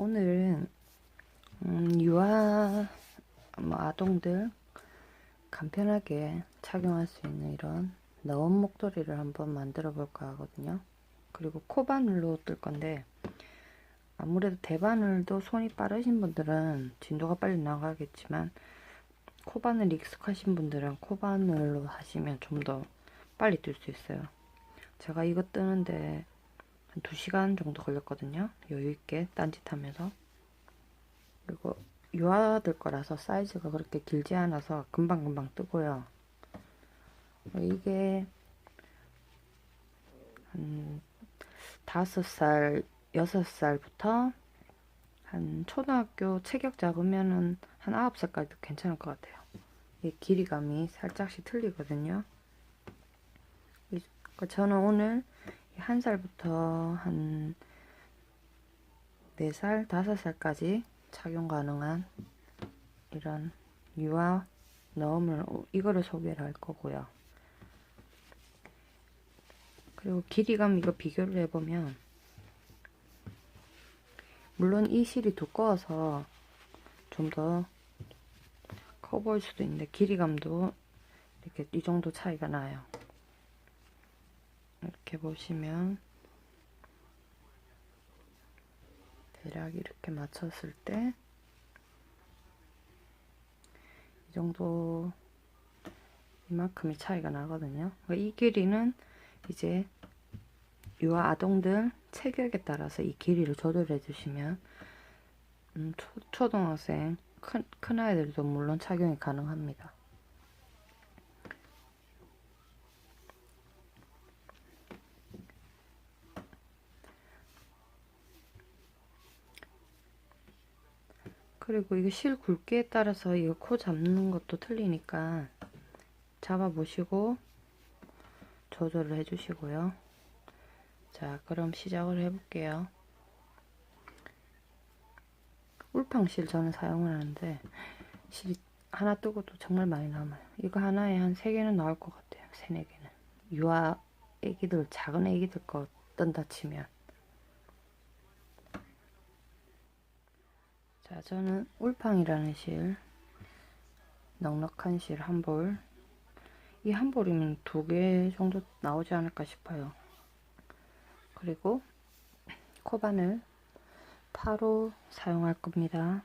오늘은 음, 유아 뭐 아동들 간편하게 착용할 수 있는 이런 너은 목도리를 한번 만들어 볼까 하거든요. 그리고 코바늘로 뜰 건데 아무래도 대바늘도 손이 빠르신 분들은 진도가 빨리 나가겠지만 코바늘 익숙하신 분들은 코바늘로 하시면 좀 더 빨리 뜰 수 있어요. 제가 이거 뜨는데 한 2시간 정도 걸렸거든요. 여유있게 딴짓하면서. 그리고 유아들 거라서 사이즈가 그렇게 길지 않아서 금방금방 뜨고요. 이게 한 5살, 6살부터 한 초등학교 체격 작으면은 한 9살까지도 괜찮을 것 같아요. 이 길이감이 살짝씩 틀리거든요. 저는 오늘 한 살부터 한 4살, 5살까지 착용 가능한 이런 유아 너음을 이거를 소개를 할 거고요. 그리고 길이감 이거 비교를 해보면 물론 이 실이 두꺼워서 좀 더 커 보일 수도 있는데 길이감도 이렇게 이 정도 차이가 나요. 이렇게 보시면 대략 이렇게 맞췄을 때 이 정도 이만큼의 차이가 나거든요. 이 길이는 이제 유아 아동들 체격에 따라서 이 길이를 조절해 주시면 음, 초, 초등학생 큰, 큰 아이들도 물론 착용이 가능합니다. 그리고 이거 실 굵기에 따라서 이거 코 잡는 것도 틀리니까 잡아보시고 조절을 해주시고요. 자, 그럼 시작을 해볼게요. 울팡실 저는 사용을 하는데 실이 하나 뜨고도 정말 많이 남아요. 이거 하나에 한 3개는 나올 것 같아요. 3, 4개는. 유아 애기들, 작은 애기들 거 뜬다 치면 자, 저는 울팡이라는 실, 넉넉한 실 한 볼. 이 한 볼이면 두 개 정도 나오지 않을까 싶어요. 그리고 코바늘 파로 사용할 겁니다.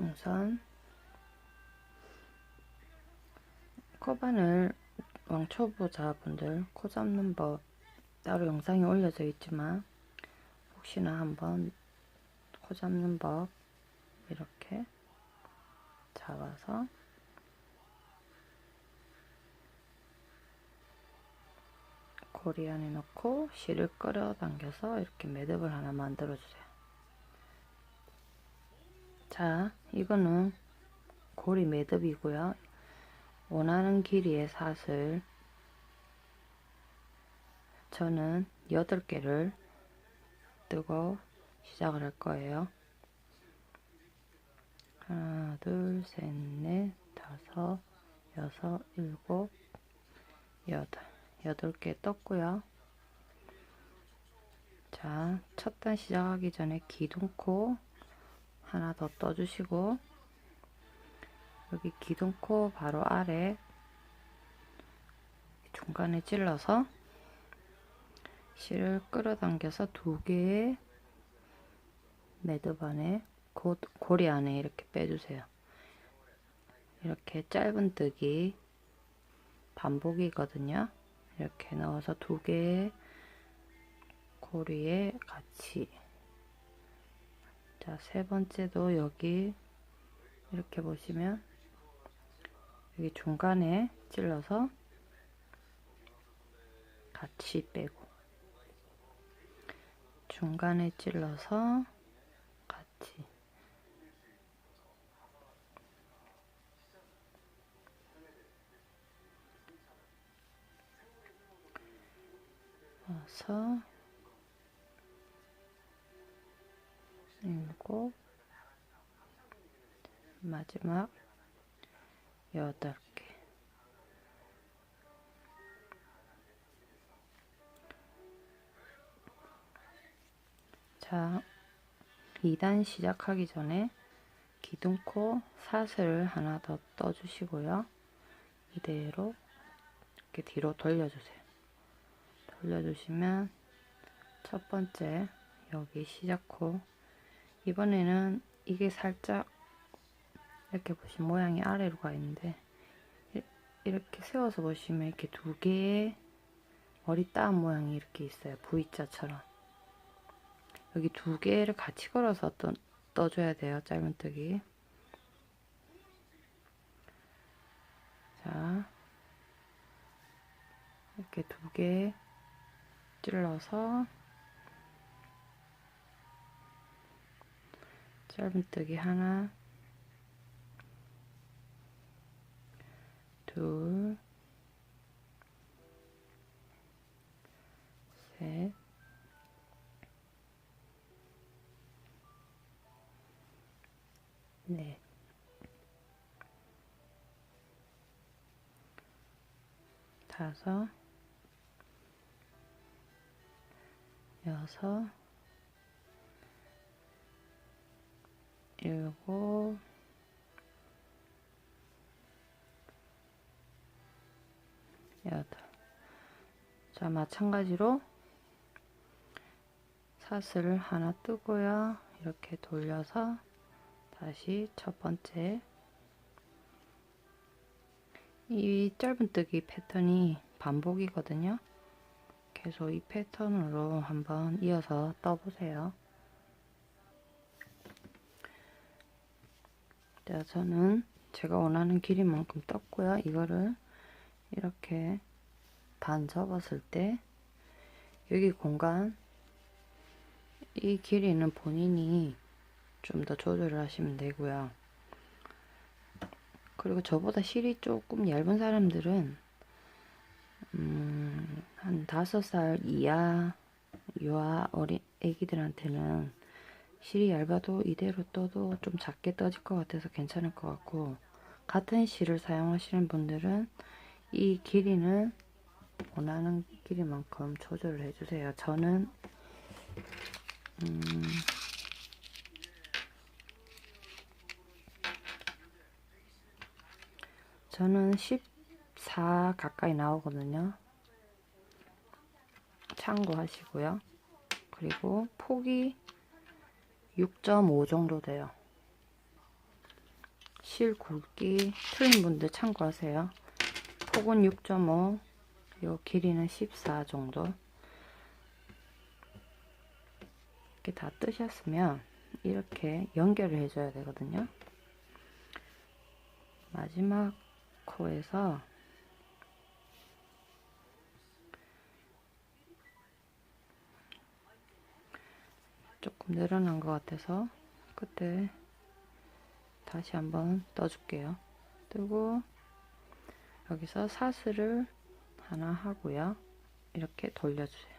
우선 코바늘 왕초보자분들 코 잡는 법 따로 영상이 올려져 있지만 혹시나 한번 코 잡는 법 이렇게 잡아서 고리 안에 넣고 실을 끌어당겨서 이렇게 매듭을 하나 만들어 주세요. 자, 이거는 고리 매듭이고요. 원하는 길이의 사슬 저는 8개를 뜨고 시작을 할 거예요. 하나, 둘, 셋, 넷, 다섯, 여섯, 일곱, 여덟. 여덟 개 떴고요. 자, 첫 단 시작하기 전에 기둥코 하나 더 떠주시고 여기 기둥코 바로 아래 중간에 찔러서 실을 끌어당겨서 두 개의 매듭 안에 고, 고리 안에 이렇게 빼주세요. 이렇게 짧은 뜨기 반복이거든요. 이렇게 넣어서 두 개의 고리에 같이 자, 세 번째도 여기 이렇게 보시면 여기 중간에 찔러서 같이 빼고 중간에 찔러서 같이. 여섯 일곱 마지막 여덟 자, 2단 시작하기 전에 기둥코 사슬을 하나 더 떠주시고요. 이대로 이렇게 뒤로 돌려주세요. 돌려주시면 첫 번째 여기 시작코 이번에는 이게 살짝 이렇게 보시면 모양이 아래로 가 있는데 이렇게 세워서 보시면 이렇게 두 개의 머리 따은 모양이 이렇게 있어요. V자처럼. 여기 두 개를 같이 걸어서 떠, 떠줘야 돼요. 짧은뜨기. 자, 이렇게 두 개 찔러서 짧은뜨기 하나, 둘, 셋, 넷, 다섯, 여섯, 일곱, 여덟. 자, 마찬가지로 사슬을 하나 뜨고요. 이렇게 돌려서 다시 첫 번째 이 짧은뜨기 패턴이 반복이거든요. 계속 이 패턴으로 한번 이어서 떠보세요. 자, 저는 제가 원하는 길이만큼 떴고요. 이거를 이렇게 반 접었을 때 여기 공간 이 길이는 본인이 좀 더 조절을 하시면 되고요. 그리고 저보다 실이 조금 얇은 사람들은 음, 한 다섯 살 이하 유아 어린 애기들한테는 실이 얇아도 이대로 떠도 좀 작게 떠질 것 같아서 괜찮을 것 같고 같은 실을 사용하시는 분들은 이 길이는 원하는 길이만큼 조절을 해주세요. 저는 음, 저는 14 가까이 나오거든요. 참고하시고요. 그리고 폭이 6.5 정도 돼요. 실 굵기 틀린 분들 참고하세요. 폭은 6.5, 요 길이는 14 정도. 이렇게 다 뜨셨으면 이렇게 연결을 해줘야 되거든요. 마지막 코에서 조금 늘어난 것 같아서 그때 다시 한번 떠줄게요. 뜨고 여기서 사슬을 하나 하고요. 이렇게 돌려주세요.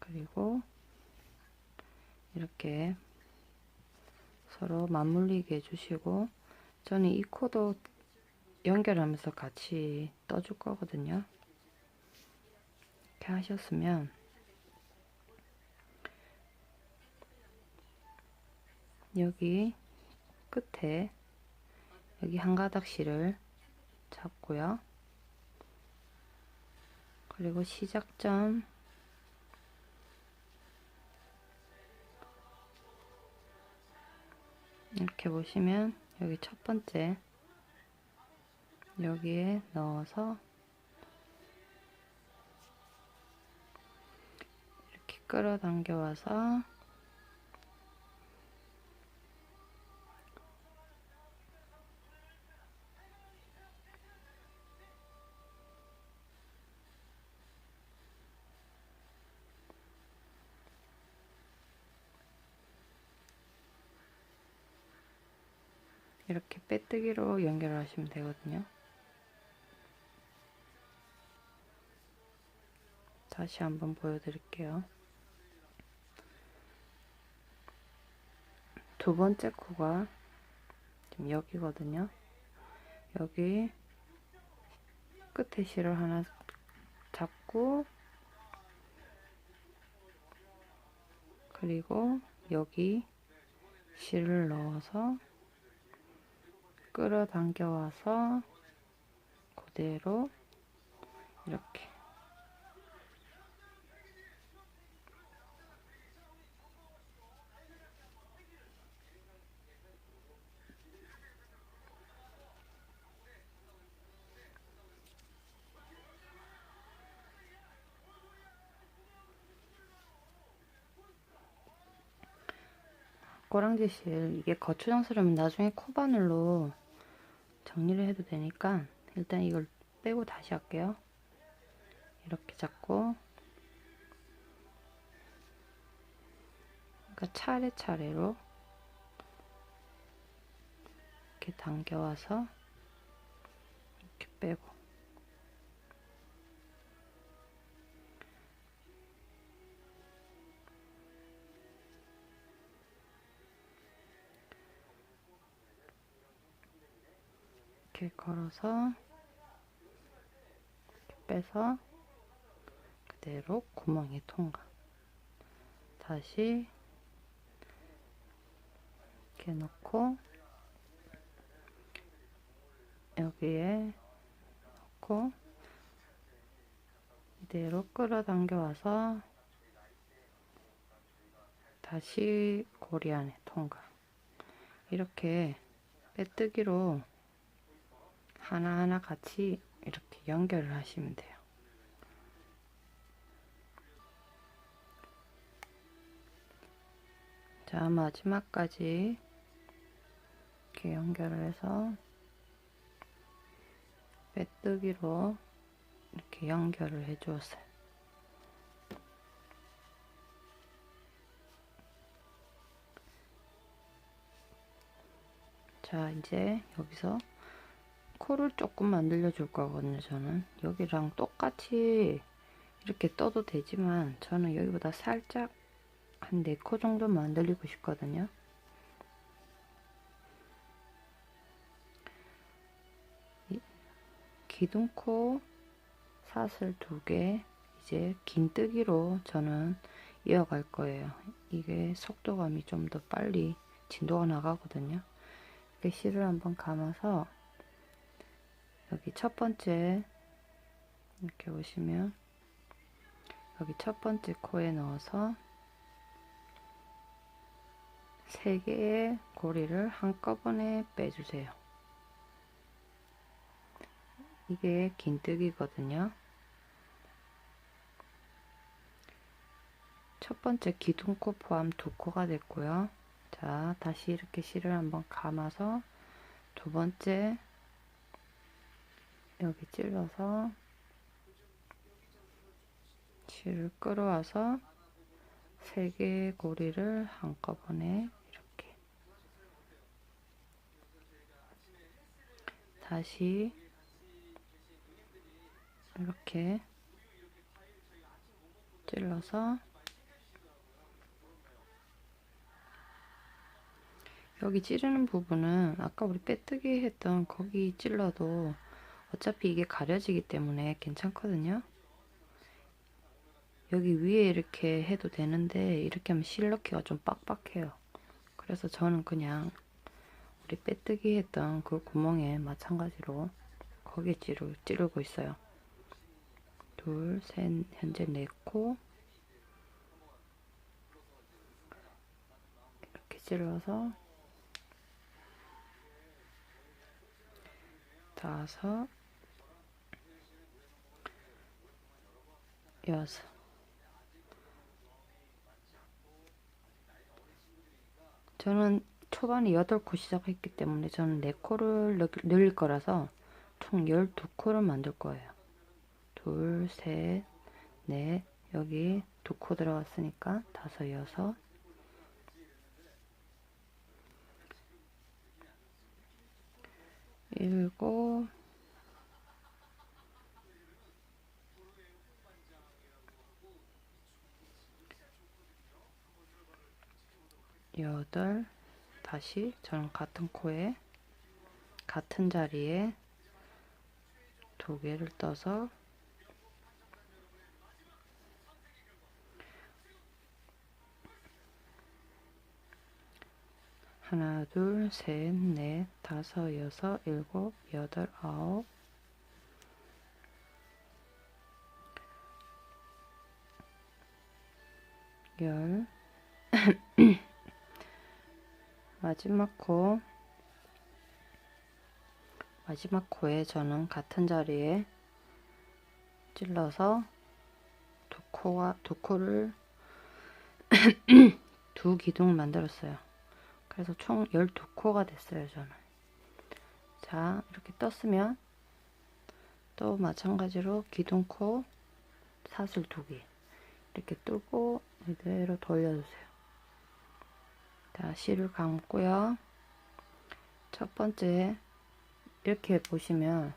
그리고 이렇게 서로 맞물리게 해주시고 저는 이 코도 연결하면서 같이 떠줄 거거든요. 이렇게 하셨으면 여기 끝에 여기 한 가닥실을 잡고요. 그리고 시작점 이렇게 보시면 여기 첫 번째 여기에 넣어서 이렇게 끌어당겨 와서 이렇게 빼뜨기로 연결을 하시면 되거든요. 다시 한번 보여드릴게요. 두 번째 코가 지금 여기거든요. 여기 끝에 실을 하나 잡고 그리고 여기 실을 넣어서 끌어당겨 와서 그대로 이렇게. 꼬랑지 실 이게 거추장스러우면 나중에 코바늘로 정리를 해도 되니까 일단 이걸 빼고 다시 할게요. 이렇게 잡고 그러니까 차례차례로 이렇게 당겨와서 이렇게 빼고 이렇게 걸어서 이렇게 빼서 그대로 구멍에 통과. 다시 이렇게 넣고 여기에 넣고 이대로 끌어당겨 와서 다시 고리 안에 통과. 이렇게 빼뜨기로 하나하나 같이 이렇게 연결을 하시면 돼요. 자, 마지막까지 이렇게 연결을 해서 빼뜨기로 이렇게 연결을 해 주었어요. 자, 이제 여기서 코를 조금 만들어 줄 거거든요 저는. 여기랑 똑같이 이렇게 떠도 되지만 저는 여기보다 살짝 한 4코 정도 만들고 싶거든요. 기둥코 사슬 두 개 이제 긴뜨기로 저는 이어갈 거예요. 이게 속도감이 좀 더 빨리 진도가 나가거든요. 이렇게 실을 한번 감아서 여기 첫 번째 이렇게 보시면 여기 첫 번째 코에 넣어서 세 개의 고리를 한꺼번에 빼주세요. 이게 긴뜨기거든요. 첫 번째 기둥코 포함 두 코가 됐고요. 자, 다시 이렇게 실을 한번 감아서 두 번째 여기 찔러서 실을 끌어와서 세 개의 고리를 한꺼번에 이렇게. 다시 이렇게 찔러서 여기 찌르는 부분은 아까 우리 빼뜨기 했던 거기 찔러도 어차피 이게 가려지기 때문에 괜찮거든요. 여기 위에 이렇게 해도 되는데 이렇게 하면 실 넣기가 좀 빡빡해요. 그래서 저는 그냥 우리 빼뜨기 했던 그 구멍에 마찬가지로 거기에 찌르, 찌르고 있어요. 둘, 셋, 현재 네 코. 이렇게 찔러서 다섯, 여섯 저는 초반에 8코 시작했기 때문에 저는 4코를 늘릴 거라서 총 12코를 만들 거예요. 둘, 셋, 넷, 여기 두코 들어갔으니까 다섯, 여섯, 일곱, 여덟. 다시 저는 같은 코에 같은 자리에 두 개를 떠서 하나, 둘, 셋, 넷, 다섯, 여섯, 일곱, 여덟, 아홉, 열. 마지막 코. 마지막 코에 저는 같은 자리에 찔러서 두 코와 두 코를 두 기둥을 만들었어요. 그래서 총 12코가 됐어요, 저는. 자, 이렇게 떴으면 또 마찬가지로 기둥코 사슬 두 개. 이렇게 뚫고 이대로 돌려주세요. 자, 실을 감고요. 첫 번째, 이렇게 보시면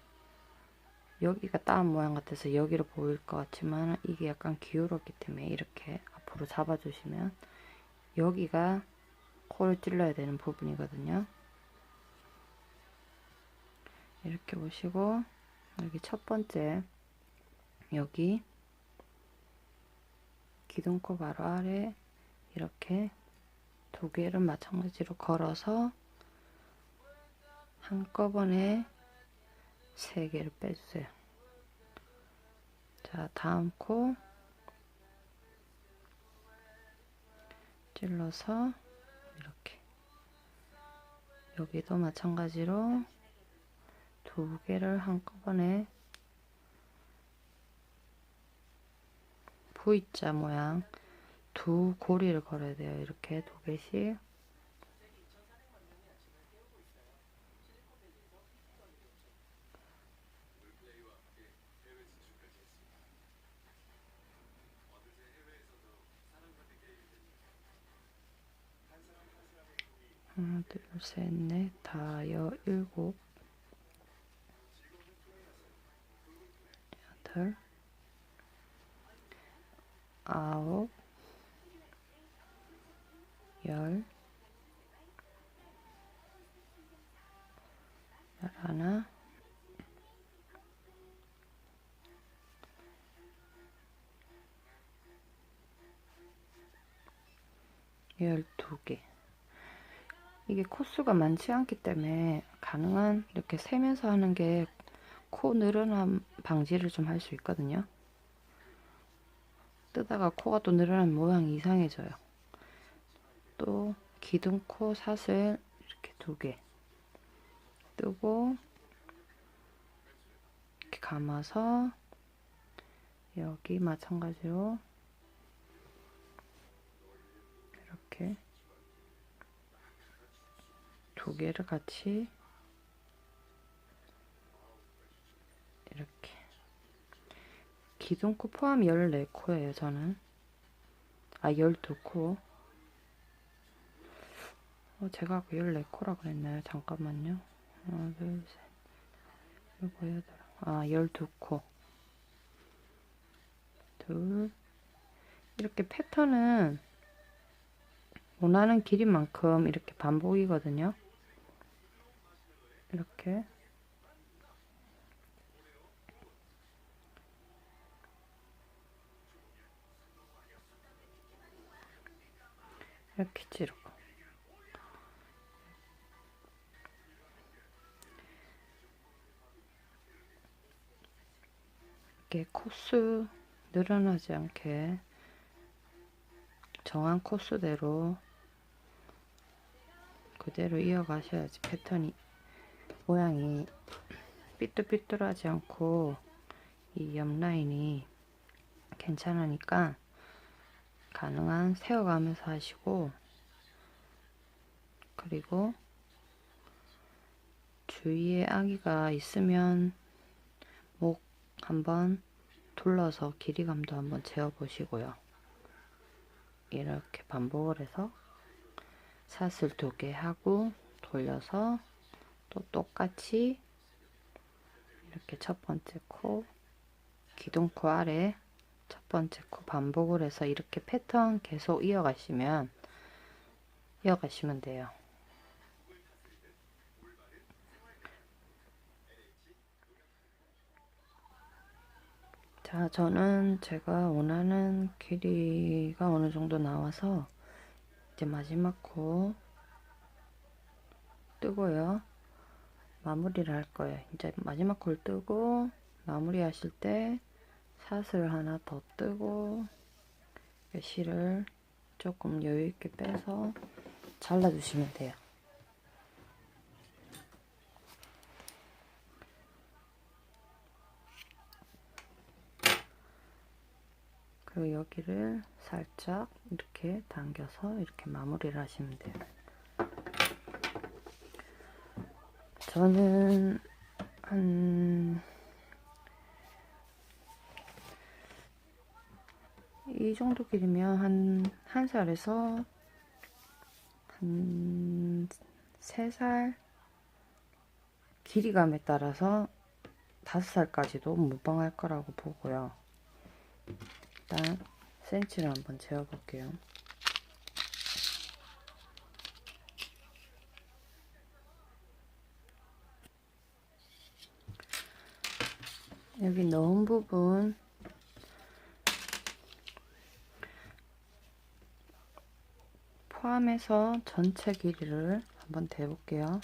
여기가 따은 모양 같아서 여기로 보일 것 같지만 이게 약간 기울었기 때문에 이렇게 앞으로 잡아주시면 여기가 코를 찔러야 되는 부분이거든요. 이렇게 보시고 여기 첫 번째 여기 기둥코 바로 아래 이렇게 두 개를 마찬가지로 걸어서 한꺼번에 세 개를 빼주세요. 자, 다음 코 찔러서 여기도 마찬가지로 두 개를 한꺼번에 V자 모양 두 고리를 걸어야 돼요. 이렇게 두 개씩 하나, 둘, 셋, 넷, 다, 여, 일곱, 여덟, 아홉, 열, 열하나, 열두 개. 이게 코수가 많지 않기 때문에 가능한 이렇게 세면서 하는 게 코 늘어남 방지를 좀 할 수 있거든요. 뜨다가 코가 또 늘어나면 모양이 이상해져요. 또 기둥코 사슬 이렇게 두 개 뜨고 이렇게 감아서 여기 마찬가지로 이렇게 두 개를 같이 이렇게. 기둥코 포함 14코예요 저는. 아 12코. 어, 제가 아까 14코라 그랬나요? 잠깐만요. 하나 둘셋. 일곱 여덟 아 12코. 둘. 이렇게 패턴은 원하는 길이만큼 이렇게 반복이거든요 이렇게. 이렇게 찌르고. 이렇게 코스 늘어나지 않게 정한 코스대로 그대로 이어가셔야지 패턴이 모양이 삐뚤삐뚤하지 않고 이 옆 라인이 괜찮으니까 가능한 세워가면서 하시고 그리고 주위에 아기가 있으면 목 한번 둘러서 길이감도 한번 재어보시고요. 이렇게 반복을 해서 사슬 두 개 하고 돌려서 또 똑같이 이렇게 첫 번째 코 기둥코 아래 첫 번째 코 반복을 해서 이렇게 패턴 계속 이어가시면 이어가시면 돼요. 자, 저는 제가 원하는 길이가 어느 정도 나와서 이제 마지막 코 뜨고요. 마무리를 할 거예요. 이제 마지막 콜 뜨고 마무리 하실 때 사슬 하나 더 뜨고 실을 조금 여유 있게 빼서 잘라 주시면 돼요. 그리고 여기를 살짝 이렇게 당겨서 이렇게 마무리를 하시면 돼요. 저는 한, 이 정도 길이면 한, 한 살에서 한, 세 살, 길이감에 따라서 다섯 살까지도 무방할 거라고 보고요. 일단, 센치를 한번 재어볼게요. 여기 넣은 부분 포함해서 전체 길이를 한번 대볼게요.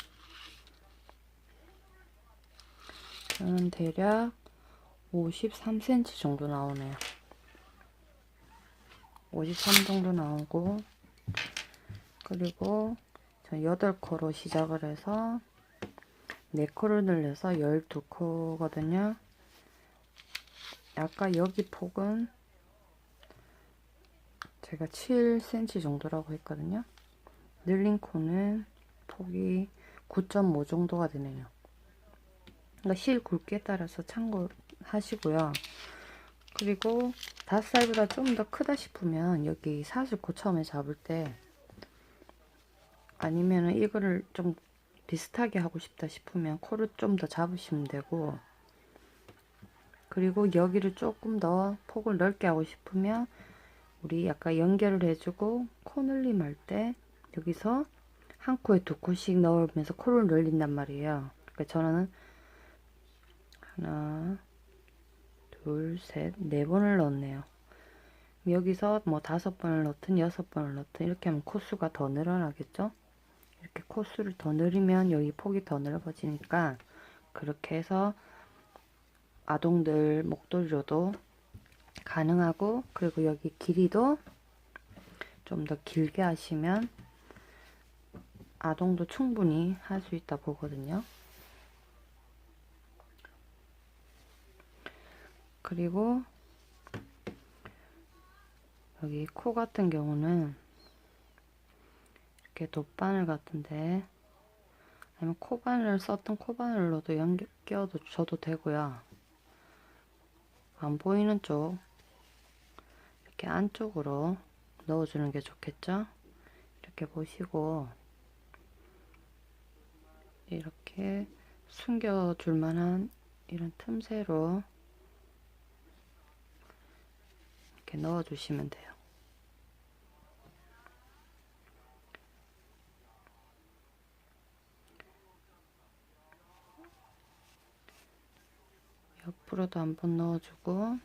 저는 대략 53cm 정도 나오네요. 53 정도 나오고 그리고 전 8코로 시작을 해서 4코를 늘려서 12코거든요. 아까 여기 폭은 제가 7cm 정도라고 했거든요. 늘린 코는 폭이 9.5 정도가 되네요. 그러니까 실 굵기에 따라서 참고하시고요. 그리고 5살보다 좀 더 크다 싶으면 여기 사슬 코 처음에 잡을 때 아니면 은 이거를 좀 비슷하게 하고 싶다 싶으면 코를 좀 더 잡으시면 되고 그리고 여기를 조금 더 폭을 넓게 하고 싶으면 우리 약간 연결을 해주고 코 늘림 할 때 여기서 한 코에 두 코씩 넣으면서 코를 늘린단 말이에요. 그러니까 저는 하나, 둘, 셋, 네 번을 넣었네요. 여기서 뭐 다섯 번을 넣든 여섯 번을 넣든 이렇게 하면 코수가 더 늘어나겠죠? 이렇게 코수를 더 늘리면 여기 폭이 더 넓어지니까 그렇게 해서 아동들 목도리로도 가능하고 그리고 여기 길이도 좀 더 길게 하시면 아동도 충분히 할 수 있다 보거든요. 그리고 여기 코 같은 경우는 이렇게 돗바늘 같은데 아니면 코바늘을 썼던 코바늘로도 연결 끼워도 줘도 되고요. 안 보이는 쪽 이렇게 안쪽으로 넣어주는 게 좋겠죠? 이렇게 보시고 이렇게 숨겨줄 만한 이런 틈새로 이렇게 넣어주시면 돼요. 옆으로도 한번 넣어주고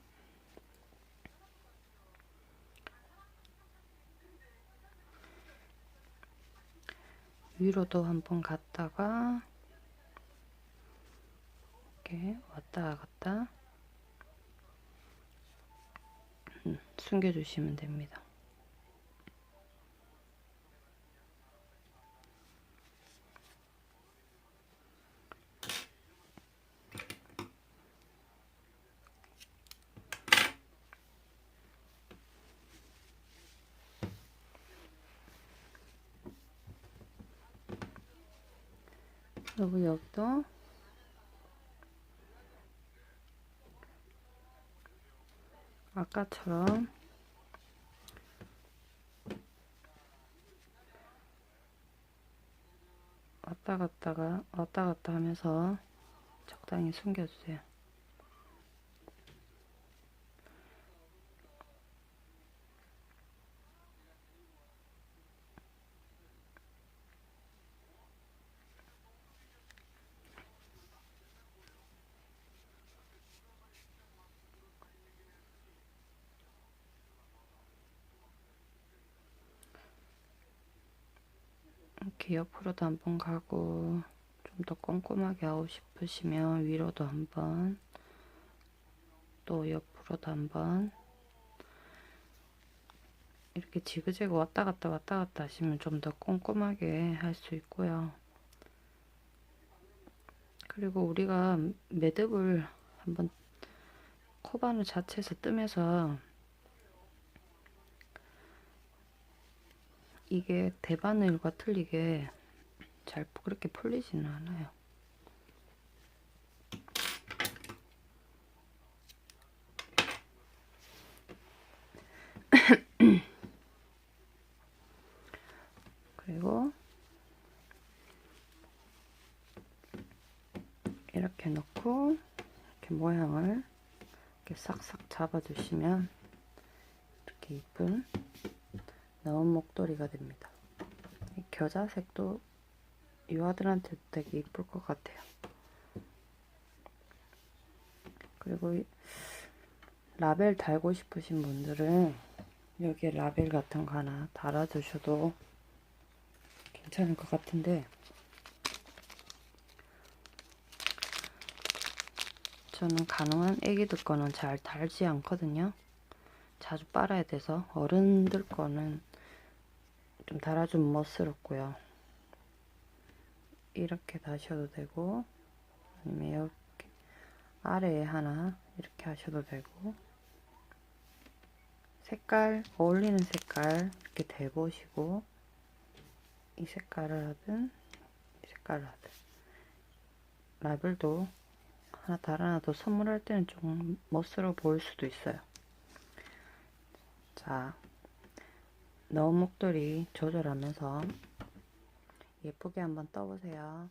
위로도 한번 갔다가 이렇게 왔다 갔다 음, 숨겨주시면 됩니다. 그리고 여기도 아까처럼 왔다 갔다가 왔다 갔다 하면서 적당히 숨겨주세요. 옆으로도 한번 가고 좀 더 꼼꼼하게 하고 싶으시면 위로도 한번 또 옆으로도 한번 이렇게 지그재그 왔다 갔다 왔다 갔다 하시면 좀 더 꼼꼼하게 할 수 있고요. 그리고 우리가 매듭을 한번 코바늘 자체에서 뜨면서 이게 대바늘과 틀리게 잘 그렇게 풀리지는 않아요. 그리고 이렇게 넣고 이렇게 모양을 이렇게 싹싹 잡아주시면 이렇게 이쁜 나온 목도리가 됩니다. 이 겨자색도 유아들한테 되게 이쁠 것 같아요. 그리고 이 라벨 달고 싶으신 분들은 여기에 라벨 같은 거 하나 달아주셔도 괜찮을 것 같은데 저는 가능한 애기들 거는 잘 달지 않거든요. 자주 빨아야 돼서 어른들 거는 좀 달아주면 멋스럽고요. 이렇게 다셔도 되고 아니면 이렇게 아래에 하나 이렇게 하셔도 되고 색깔 어울리는 색깔 이렇게 대보시고 이 색깔을 하든 이 색깔을 하든 라벨도 하나 달아놔도 선물할 때는 좀 멋스러워 보일 수도 있어요. 자, 넣은 목도리 조절하면서 예쁘게 한번 떠보세요.